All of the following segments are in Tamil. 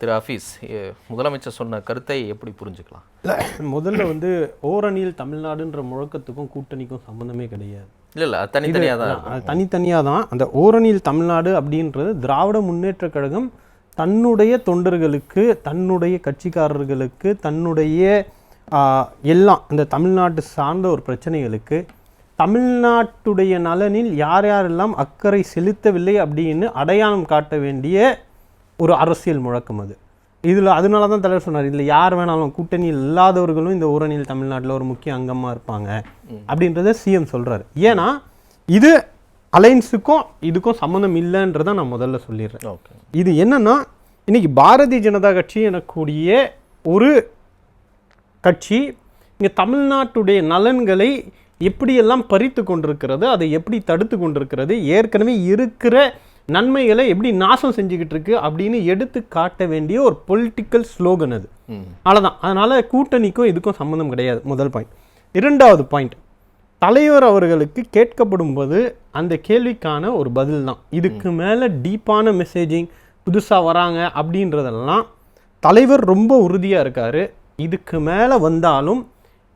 திரு ஹஃபீஸ் முதலமைச்சர் சொன்ன கருத்தை எப்படி புரிஞ்சுக்கலாம்? இல்ல, முதல்ல வந்து ஓரணியில் தமிழ்நாடுன்ற முழக்கத்துக்கும் கூட்டணிக்கும் சம்பந்தமே கிடையாது. இல்ல இல்ல அது தனித்தனியா தான் தனித்தனியாக தான். அந்த ஓரணியில் தமிழ்நாடு அப்படின்றது திராவிட முன்னேற்ற கழகம் தன்னுடைய தொண்டர்களுக்கு தன்னுடைய கட்சிக்காரர்களுக்கு தன்னுடைய எல்லாம் இந்த தமிழ்நாட்டு சார்ந்த ஒரு பிரச்சனைகளுக்கு தமிழ்நாட்டுடைய நலனில் யார் யாரெல்லாம் அக்கறை செலுத்தவில்லை அப்படின்னு அடையாளம் காட்ட வேண்டிய ஒரு அரசியல் முழக்கம் அது. இதில் அதனால தான் தலைவர் சொன்னார் இதில் யார் வேணாலும் கூட்டணியில் இல்லாதவர்களும் இந்த ஓரணியில் தமிழ்நாட்டில் ஒரு முக்கிய அங்கமாக இருப்பாங்க. அப்படின்றத சிஎம் சொல்கிறாரு ஏன்னா இது அலைன்ஸுக்கும் இதுக்கும் சம்மந்தம் இல்லைன்றதை நான் முதல்ல சொல்லிடுறேன். இது என்னன்னா இன்னைக்கு பாரதிய ஜனதா கட்சி எனக்கூடிய ஒரு கட்சி இங்கே தமிழ்நாட்டுடைய நலன்களை எப்படியெல்லாம் பறித்து கொண்டிருக்கிறது அதை எப்படி தடுத்து கொண்டிருக்கிறது ஏற்கனவே இருக்கிற நன்மைகளை எப்படி நாசம் செஞ்சுக்கிட்டு இருக்கு அப்படின்னு எடுத்து காட்ட வேண்டிய ஒரு பொலிட்டிக்கல் ஸ்லோகன் அது. அவ்வளோதான் அதனால் கூட்டணிக்கும் இதுக்கும் சம்மந்தம் கிடையாது. முதல் பாயிண்ட் இரண்டாவது பாயிண்ட் தலைவர் அவர்களுக்கு கேட்கப்படும் போது அந்த கேள்விக்கான ஒரு பதில் தான் இதுக்கு மேலே டீப்பான மெசேஜிங் புதுசாக வராங்க அப்படின்றதெல்லாம் தலைவர் ரொம்ப உறுதியாக இருக்கார். இதுக்கு மேலே வந்தாலும்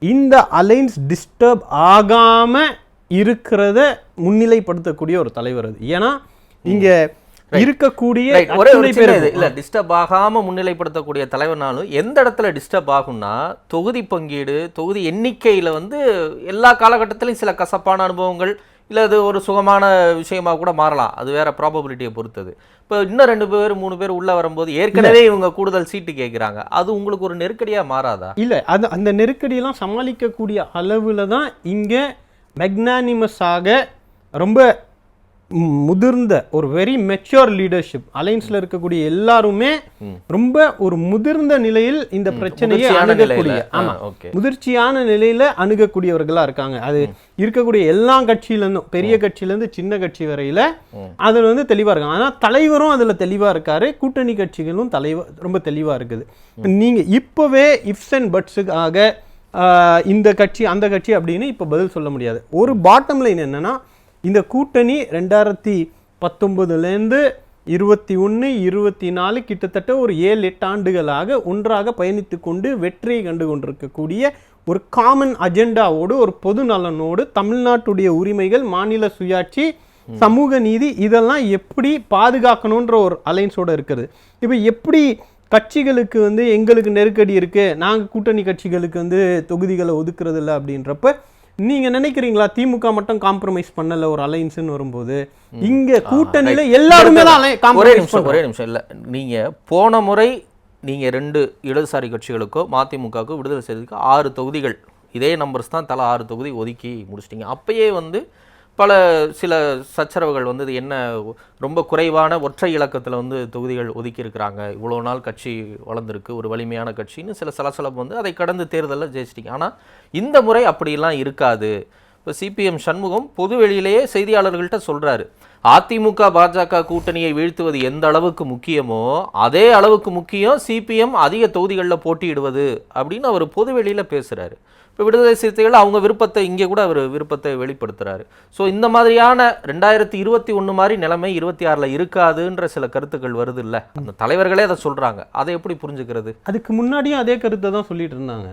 இந்த அலைன்ஸ் டிஸ்டர்ப் ஆகாமல் இருக்கிறத முன்னிலைப்படுத்தக்கூடிய ஒரு தலைவர் அது. ஏன்னா இங்கே இருக்கக்கூடிய. ஒரே ஒரு இது. இல்ல டிஸ்டர்ப் ஆகாம முன்னிலைப்படுத்தக்கூடிய தலைவர்னாலும் எந்த இடத்துல டிஸ்டர்ப் ஆகும்னா தொகுதி பங்கீடு தொகுதி எண்ணிக்கையில வந்து எல்லா காலகட்டத்திலையும் சில கசப்பான அனுபவங்கள் இல்ல அது ஒரு சுகமான விஷயமா கூட மாறலாம். அது வேற ப்ராபபிலிட்டியை பொறுத்தது. இப்போ இன்னும் ரெண்டு பேர் மூணு பேர் உள்ள வரும்போது ஏற்கனவே இவங்க கூடுதல் சீட்டு கேட்குறாங்க அது உங்களுக்கு ஒரு நெருக்கடியா மாறாதா? இல்லை அது அந்த நெருக்கடியெல்லாம் சமாளிக்கக்கூடிய அளவில் தான் இங்கே மெக்னானிமஸாக ரொம்ப முதிர்ந்த ஒரு வெரி மெச்சூர் லீடர்ஷிப் அலைன்ஸில் இருக்கக்கூடிய எல்லாருமே ரொம்ப ஒரு முதிர்ந்த நிலையில் இந்த பிரச்சனையை அணுகக்கூடிய ஆமா. முதிர்ச்சியான நிலையில அணுகக்கூடியவர்களா இருக்காங்க. அது இருக்கக்கூடிய எல்லா கட்சியிலேருந்தும் பெரிய கட்சியிலேருந்து சின்ன கட்சி வரையில அதில் வந்து தெளிவா இருக்காங்க. ஆனால் தலைவரும் அதுல தெளிவா இருக்காரு. கூட்டணி கட்சிகளும் தலைவர் ரொம்ப தெளிவா இருக்குது. நீங்க இப்போவே இஃப்ஸ் அண்ட் பட்ஸுக்காக இந்த கட்சி அந்த கட்சி அப்படின்னு இப்போ பதில் சொல்ல முடியாது. ஒரு பாட்டம் லைன் என்னன்னா இந்த கூட்டணி ரெண்டாயிரத்தி பத்தொம்பதுலேருந்து இருபத்தி ஒன்று இருபத்தி நாலு கிட்டத்தட்ட ஒரு ஏழு எட்டு ஆண்டுகளாக ஒன்றாக பயணித்து கொண்டு வெற்றியை கண்டு கொண்டிருக்கக்கூடிய ஒரு காமன் அஜெண்டாவோடு ஒரு பொது நலனோடு தமிழ்நாட்டுடைய உரிமைகள் மாநில சுயாட்சி சமூக நீதி இதெல்லாம் எப்படி பாதுகாக்கணுன்ற ஒரு அலைன்ஸோட இருக்குது. இப்போ எப்படி கட்சிகளுக்கு வந்து எங்களுக்கு நெருக்கடி இருக்குது நாங்கள் கூட்டணி கட்சிகளுக்கு வந்து தொகுதிகளை ஒதுக்குறதில்ல அப்படின்றப்ப நீங்க நினைக்கிறீங்களா? திமுக மட்டும் காம்ப்ரமைஸ் பண்ணல ஒரு அலைன்ஸ்னு வரும்போது இங்க கூட்டணியில எல்லாருமே தான் ஒரே நிமிஷம் ஒரே நிமிஷம் இல்ல நீங்க போன முறை நீங்க ரெண்டு இடதுசாரி கட்சிகளுக்கோ மதிமுகவுக்கோ விடுதலை செய்ததுக்கு ஆறு தொகுதிகள். இதே நம்பர்ஸ் தான் தலா ஆறு தொகுதி ஒதுக்கி முடிச்சிட்டீங்க. அப்பயே வந்து பல சில சச்சரவுகள் வந்து என்ன ரொம்ப குறைவான ஒற்றை இலக்கத்தில் வந்து தொகுதிகள் ஒதுக்கி இருக்கிறாங்க இவ்வளோ நாள் கட்சி வளர்ந்துருக்கு ஒரு வலிமையான கட்சின்னு சில சலசலப்பு வந்து அதை கடந்து தேர்தலில் ஜெயிச்சிட்டிங்க. ஆனால் இந்த முறை அப்படிலாம் இருக்காது. இப்போ சிபிஎம் சண்முகம் பொது வெளியிலேயே செய்தியாளர்கள்ட்ட சொல்கிறாரு அதிமுக பாஜக கூட்டணியை வீழ்த்துவது எந்த அளவுக்கு முக்கியமோ அதே அளவுக்கு முக்கியம் சிபிஎம் அதிக தொகுதிகளில் போட்டியிடுவது அப்படின்னு அவர் பொது பேசுகிறாரு இப்போ விடுதலை சிறுத்தைகள் அவங்க விருப்பத்தை இங்கே கூட அவர் விருப்பத்தை வெளிப்படுத்துறாரு. ஸோ இந்த மாதிரியான ரெண்டாயிரத்தி இருபத்தி ஒன்று மாதிரி நிலைமை இருபத்தி ஆறில் இருக்காதுன்ற சில கருத்துக்கள் வருது இல்லை அந்த தலைவர்களே அதை சொல்கிறாங்க அதை எப்படி புரிஞ்சுக்கிறது? அதுக்கு முன்னாடியும் அதே கருத்தை தான் சொல்லிட்டு இருந்தாங்க.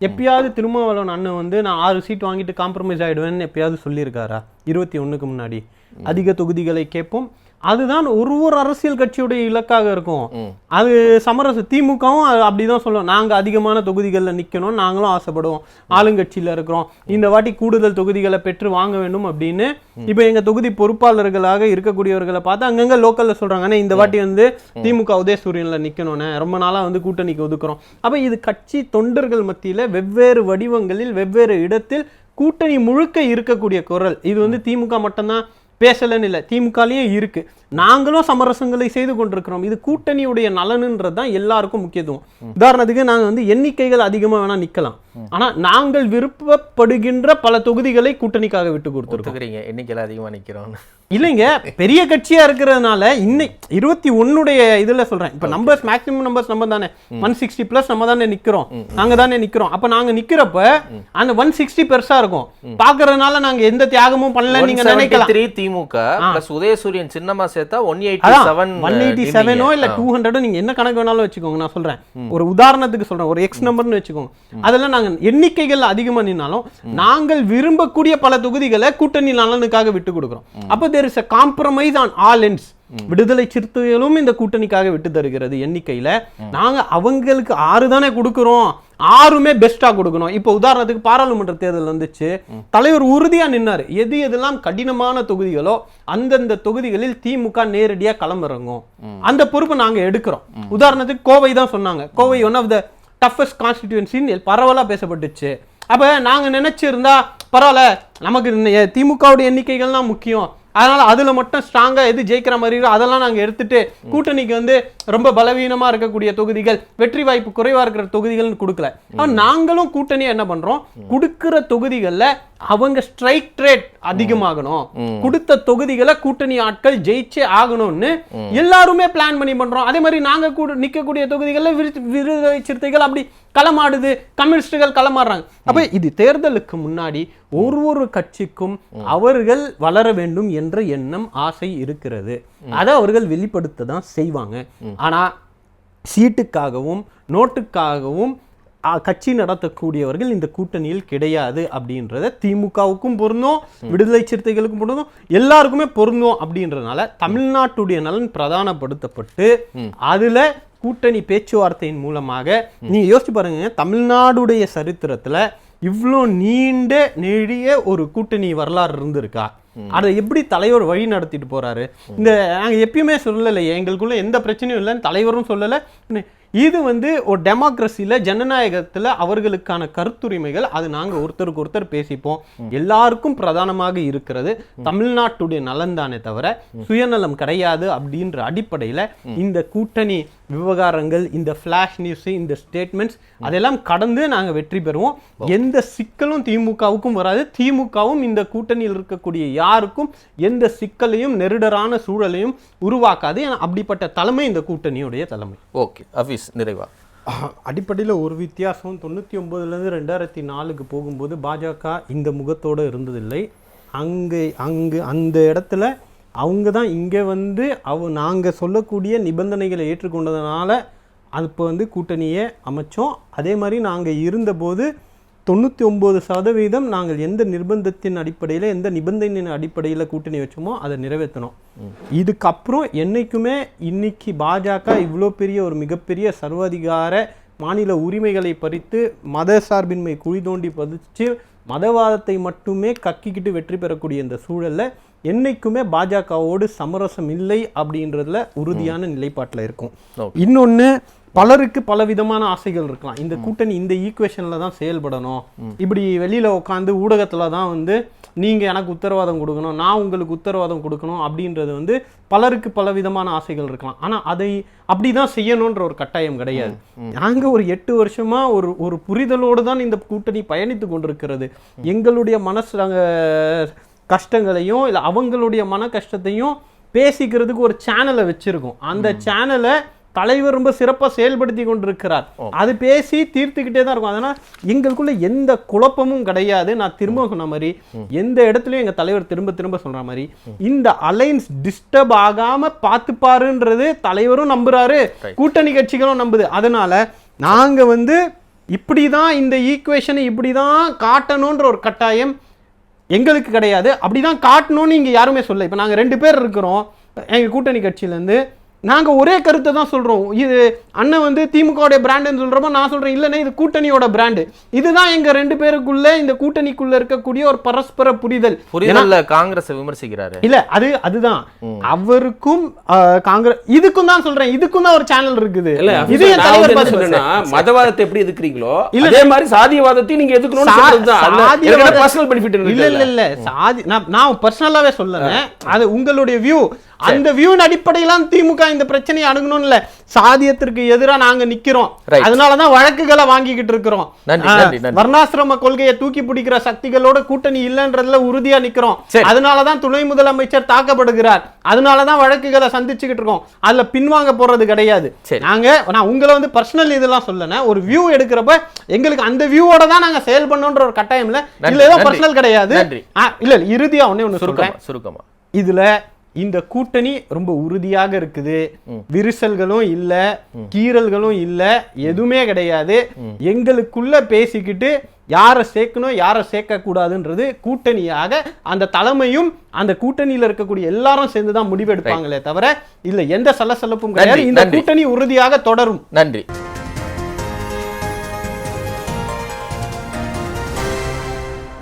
எப்பயாவது திருமாவளவன் அண்ணன் வந்து நான் ஆறு சீட் வாங்கிட்டு காம்ப்ரமைஸ் ஆயிடுவேன்னு எப்பயாவது சொல்லியிருக்காரா? இருபத்தி ஒண்ணுக்கு முன்னாடி. அதிக தொகுதிகளை கேட்போம். அதுதான் ஒரு ஒரு அரசியல் கட்சியுடைய இலக்காக இருக்கும். அது சமரச திமுகவும் அப்படிதான் சொல்லுவோம் நாங்க அதிகமான தொகுதிகளில் நிக்கணும் நாங்களும் ஆசைப்படுவோம். ஆளுங்கட்சியில இருக்கிறோம். இந்த வாட்டி கூடுதல் தொகுதிகளை பெற்று வாங்க வேண்டும் அப்படின்னு. இப்போ எங்க தொகுதி பொறுப்பாளர்களாக இருக்கக்கூடியவர்களை பார்த்து அங்கங்க லோக்கல்ல சொல்றாங்க. "அண்ணே, இந்த வாட்டி வந்து திமுக உதயசூரியன்ல நிக்கணும்னே ரொம்ப நாளா வந்து கூட்டணிக்கு ஒதுக்குறோம். அப்ப இது கட்சி தொண்டர்கள் மத்தியில வெவ்வேறு வடிவங்களில் வெவ்வேறு இடத்தில் கூட்டணி முழுக்க இருக்கக்கூடிய குரல். இது வந்து திமுக மட்டும்தான் பேசலன்னு இல்லை. திமுகலயும் இருக்கு. நாங்களும் சமரசங்களை செய்து கொண்டிருக்கிறோம். இது கூட்டணியுடைய நலனுன்றது தான் எல்லாருக்கும் முக்கியத்துவம். உதாரணத்துக்கு நாங்க வந்து எண்ணிக்கைகள் அதிகமா வேணா நிக்கலாம். ஆனா நாங்கள் விருப்பப்படுகின்ற பல தொகுதிகளை கூட்டணிக்காக விட்டு கொடுத்துருக்கோம். ஒத்துக்கிறீங்க. எண்ணிக்கையில் அதிகமாக நிற்கிறோன்னு இல்லைங்க பெரிய கட்சியா இருக்கிறதுனால இன்னை இருபத்தி ஒன்னுடைய இதுல சொல்றேன். இப்ப நம்பர்ஸ் மேக்ஸிமம் நம்பர்ஸ் நம்ம தானே. ஒன் சிக்ஸ்டி பிளஸ் நம்ம தானே நிக்கிறோம். நாங்க தானே நிக்கிறோம். அப்ப நாங்க நிக்கிறப்ப அந்த ஒன் சிக்ஸ்டி பெருசா இருக்கும். பாக்குறதுனால நாங்க எந்த தியாகமும் பண்ணல நீங்க நினைக்கலாம். 173 திமுக பிளஸ் உதயசூரியன் சின்னமா சேர்த்தா one eighty seven one eighty seven o' இல்ல டூ ஹண்ட்ரடோ நீங்க என்ன கணக்கு வேணாலும் வச்சுக்கோங்க நான் சொல்றேன். ஒரு உதாரணத்துக்கு சொல்றேன் ஒரு எக்ஸ் நம்பர்னு வச்சுக்கோங்க. அதெல்லாம் நாங்க எண்ணிக்கைகள் அதிகமா நின்னாலும் நாங்கள் விரும்பக்கூடிய பல தொகுதிகளை கூட்டணி நலனுக்காக விட்டு கொடுக்குறோம். அப்ப there is a compromise on all ends. விடுதலை சிறுத்தைகளும் இந்த கூட்டணிக்காக விட்டு தருகிறது எண்ணிக்கையில. நாங்க அவங்களுக்கு ஆறு தானே கொடுக்குறோம். ஆறுமே பெஸ்டா கொடுக்கணும். இப்போ உதாரணத்துக்கு பாராளுமன்ற தேர்தல் வந்துச்சு. தலைவர் உறுதியா நின்னாரு. எது எதெல்லாம் கடினமான தொகுதிகளோ அந்தந்த தொகுதிகளில் திமுக நேரடியா களமிறங்கும். அந்த பொறுப்பை நாங்க எடுக்கிறோம். உதாரணத்துக்கு கோவை தான் சொன்னாங்க. Kovai one of the toughest கான்ஸ்டிடியூன்சின்னு பரவலா பேசப்பட்டுச்சு. அப்ப நாங்க நினைச்சிருந்தா பரவாயில்ல நமக்கு திமுகவுடைய எண்ணிக்கைகள் தான் முக்கியம். அதனால அதுல மட்டும் ஸ்ட்ராங்கா எது ஜெயிக்கிற மாதிரி இருக்கோ அதெல்லாம் நாங்க எடுத்துட்டு கூட்டணிக்கு வந்து ரொம்ப பலவீனமா இருக்கக்கூடிய தொகுதிகள் வெற்றி வாய்ப்பு குறைவா இருக்கிற தொகுதிகள்னு கொடுக்கல. ஆனா நாங்களும் கூட்டணியா என்ன பண்றோம்? கொடுக்கிற தொகுதிகள்ல அவங்க ஸ்ட்ரைக் ரேட் அதிகமாகணும். கொடுத்த தொகுதிகளை கூட்டணி ஆட்கள் ஜெயிச்சே ஆகணும்னு எல்லாருமே பிளான் பண்ணி பண்றோம். அதே மாதிரி நாங்க கூட நிக்கக்கூடிய தொகுதிகள்ல விரு- விடுதலை சிறுத்தைகள் அப்படி களமாடுது. கம்யூனிஸ்டுகள் களமாடுறாங்க. அப்ப இது தேர்தலுக்கு முன்னாடி ஒரு ஒரு கட்சிக்கும் அவர்கள் வளர வேண்டும் என்ற எண்ணம் ஆசை இருக்கிறது. அதை அவர்கள் வெளிப்படுத்த தான் செய்வாங்க ஆனா சீட்டுக்காகவும் நோட்டுக்காகவும் கட்சி நடத்தக்கூடியவர்கள் இந்த கூட்டணியில் கிடையாது அப்படின்றத திமுகவுக்கும் பொருந்தும் விடுதலை சிறுத்தைகளுக்கும் பொருந்தும் எல்லாருக்குமே பொருந்தும் அப்படின்றதுனால தமிழ்நாட்டுடைய நலன் பிரதானப்படுத்தப்பட்டு அதுல கூட்டணி பேச்சுவார்த்தையின் மூலமாக நீங்க யோசிச்சு பாருங்க தமிழ்நாடுடைய சரித்திரத்துல இவ்வளோ நீண்ட நெடிய ஒரு கூட்டணி வரலாறு இருந்திருக்கா? அதை எப்படி தலைவர் வழி நடத்திட்டு போறாரு? இந்த நாங்க எப்பயுமே சொல்லலை எங்களுக்குள்ள எந்த பிரச்சனையும் இல்லைன்னு தலைவரும் சொல்லலை. இது வந்து ஒரு டெமோக்ரஸியில் ஜனநாயகத்தில் அவர்களுக்கான கருத்துரிமைகள் அது நாங்கள் ஒருத்தருக்கு ஒருத்தர் பேசிப்போம். எல்லாருக்கும் பிரதானமாக இருக்கிறது. தமிழ்நாட்டுடைய நலன் தானே தவிர சுயநலம் கிடையாது அப்படின்ற அடிப்படையில் இந்த கூட்டணி விவகாரங்கள் இந்த ஃப்ளாஷ் நியூஸ் இந்த ஸ்டேட்மெண்ட்ஸ் அதெல்லாம் கடந்து நாங்கள் வெற்றி பெறுவோம். எந்த சிக்கலும் திமுகவுக்கும் வராது. திமுகவும் இந்த கூட்டணியில் இருக்கக்கூடிய யாருக்கும் எந்த சிக்கலையும் நெருடரான சூழலையும் உருவாக்காது. ஏன்னா அப்படிப்பட்ட தலைமை இந்த கூட்டணியுடைய தலைமை. Okay office. நிறைவா? அடிப்படையில் ஒரு வித்தியாசம் தொண்ணூற்றி ஒம்பதுலேருந்து ரெண்டாயிரத்தி நாலுக்கு போகும்போது பாஜக இந்த முகத்தோடு இருந்ததில்லை. அங்கே அங்கு அந்த இடத்துல அவங்க தான் இங்கே வந்து அவ நாங்கள் சொல்லக்கூடிய நிபந்தனைகளை ஏற்றுக்கொண்டதுனால அப்போ வந்து கூட்டணியை அமைச்சோம். அதே மாதிரி நாங்கள் இருந்தபோது தொண்ணூற்றி ஒம்பது சதவீதம் நாங்கள் எந்த நிர்பந்தத்தின் அடிப்படையில் எந்த நிபந்தனையின் அடிப்படையில் கூட்டணி வச்சோமோ அதை நிறைவேற்றணும் இதுக்கப்புறம் என்னைக்குமே இன்னைக்கு பாஜக இவ்வளோ பெரிய ஒரு மிகப்பெரிய சர்வாதிகார மாநில உரிமைகளை பறித்து மத சார்பின்மை குழி தோண்டி பதிச்சு மதவாதத்தை மட்டுமே கக்கிக்கிட்டு வெற்றி பெறக்கூடிய இந்த சூழல்ல என்னைக்குமே பாஜகவோடு சமரசம் இல்லை அப்படின்றதுல உறுதியான நிலைப்பாட்டில் இருக்கும். Okay. பலருக்கு பல விதமான ஆசைகள் இருக்கலாம். இந்த கூட்டணி இந்த ஈக்குவேஷன்ல தான் செயல்படணும். இப்படி வெளியில உட்காந்து ஊடகத்துல தான் வந்து நீங்க எனக்கு உத்தரவாதம் கொடுக்கணும் நான் உங்களுக்கு உத்தரவாதம் கொடுக்கணும் அப்படின்றது வந்து பலருக்கு பல விதமான ஆசைகள் இருக்கலாம். ஆனா அதை அப்படிதான் செய்யணுன்ற ஒரு கட்டாயம் கிடையாது. நாங்க ஒரு எட்டு வருஷமா ஒரு ஒரு புரிதலோடு தான் இந்த கூட்டணி பயணித்து கொண்டிருக்கிறது. எங்களுடைய மனசு நாங்க கஷ்டங்களையும் இல்லை அவங்களுடைய மன கஷ்டத்தையும் பேசிக்கிறதுக்கு ஒரு சேனலை வச்சிருக்கோம். அந்த சேனலை தலைவர் ரொம்ப சிறப்பாக செயல்படுத்தி கொண்டிருக்கிறார். அது பேசி தீர்த்துக்கிட்டே தான் இருக்கும். அதனால் எங்களுக்குள்ள எந்த குழப்பமும் கிடையாது. நான் திரும்ப சொன்ன மாதிரி எந்த இடத்துலையும் எங்கள் தலைவர் திரும்ப திரும்ப சொல்ற மாதிரி இந்த அலைன்ஸ் டிஸ்டர்ப் ஆகாம பார்த்துப்பாருன்றது தலைவரும் நம்புறாரு. கூட்டணி கட்சிகளும் நம்புது. அதனால நாங்க வந்து இப்படி தான் இந்த ஈக்குவேஷனை இப்படி தான் காட்டணுன்ற ஒரு கட்டாயம் எங்களுக்கு கிடையாது. அப்படிதான் காட்டணும்னு இங்க யாருமே சொல்ல. இப்போ நாங்க ரெண்டு பேர் இருக்கிறோம். எங்க கூட்டணி கட்சியிலேருந்து நாங்க ஒரே கருத்தை தான் சொல்றோம். இது அண்ணன் வந்து திமுகவுடைய பிராண்டுன்னு சொல்றப்போ நான் சொல்றேன் இல்லைண்ணே இது கூட்டணியோட பிராண்டு இதுதான் எங்க ரெண்டு பேருக்குள்ள இந்த கூட்டணிக்குள்ள இருக்கக்கூடிய ஒரு பரஸ்பர புரிதல். புரிதல்ல காங்கிரஸ் விமர்சிக்கிறாரு. இல்ல அது அதுதான். அவருக்கும் காங்கிரஸ் இதுக்கும் தான் சொல்றேன். இதுக்கும் தான் ஒரு சேனல் இருக்குது. இது என் மதவாதத்தை எப்படி எதுக்குறீங்களோ இல்ல. அதே மாதிரி சாதியவாதத்தையும் நீங்க எதுக்கணும்னு சா- சொல்றது சாதியவாத- பர்சனல் பெனிஃபிட் இல்ல இல்ல இல்ல. சாதி நான் நான் பர்சனலாவே சொல்லல. அது உங்களுடைய வியூ அந்த வியூன் அடிப்படையிலாம் திமுக இந்த பிரச்சனையை அணுகணும் இல்ல சாதியத்திற்கு எதிரா நாங்க நிக்கிறோம். அதனாலதான் வழக்குகளை வாங்கிக்கிட்டு இருக்கிறோம். வர்ணாசிரம கொள்கையை தூக்கி பிடிக்கிற சக்திகளோட கூட்டணி இல்லைன்றதுல உறுதியா நிக்கிறோம். அதனாலதான் துணை முதலமைச்சர் தாக்கப்படுகிறார். அதனாலதான் வழக்குகளை சந்திச்சுக்கிட்டு இருக்கோம். அதுல பின்வாங்க போறது கிடையாது. நாங்க நான் உங்களை வந்து பர்சனல் இதெல்லாம் சொல்லல. ஒரு வியூ எடுக்கிறப்ப எங்களுக்கு அந்த வியூவோட தான் நாங்க செயல் பண்ணோன்ற ஒரு கட்டாயம் இல்ல. இதுல ஏதோ. பர்சனல் கிடையாது. இல்ல இல்ல இறுதியா ஒண்ணு சொல்றேன் சுருக்கமா சுருக்கமா. இதுல இந்த கூட்டணி ரொம்ப உறுதியாக இருக்குது. விரிசல்களும் இல்ல கீறல்களும் இல்ல எதுவுமே கிடையாது. எங்களுக்குள்ள பேசிக்கிட்டு யாரை சேர்க்கணும் யாரை சேர்க்க கூடாதுன்றது கூட்டணியாக அந்த தலைமையும் அந்த கூட்டணியில இருக்கக்கூடிய எல்லாரும் சேர்ந்து தான் முடிவெடுப்பாங்களே தவிர இல்ல எந்த சலசலப்பும் கிடையாது. இந்த. கூட்டணி உறுதியாக தொடரும். நன்றி.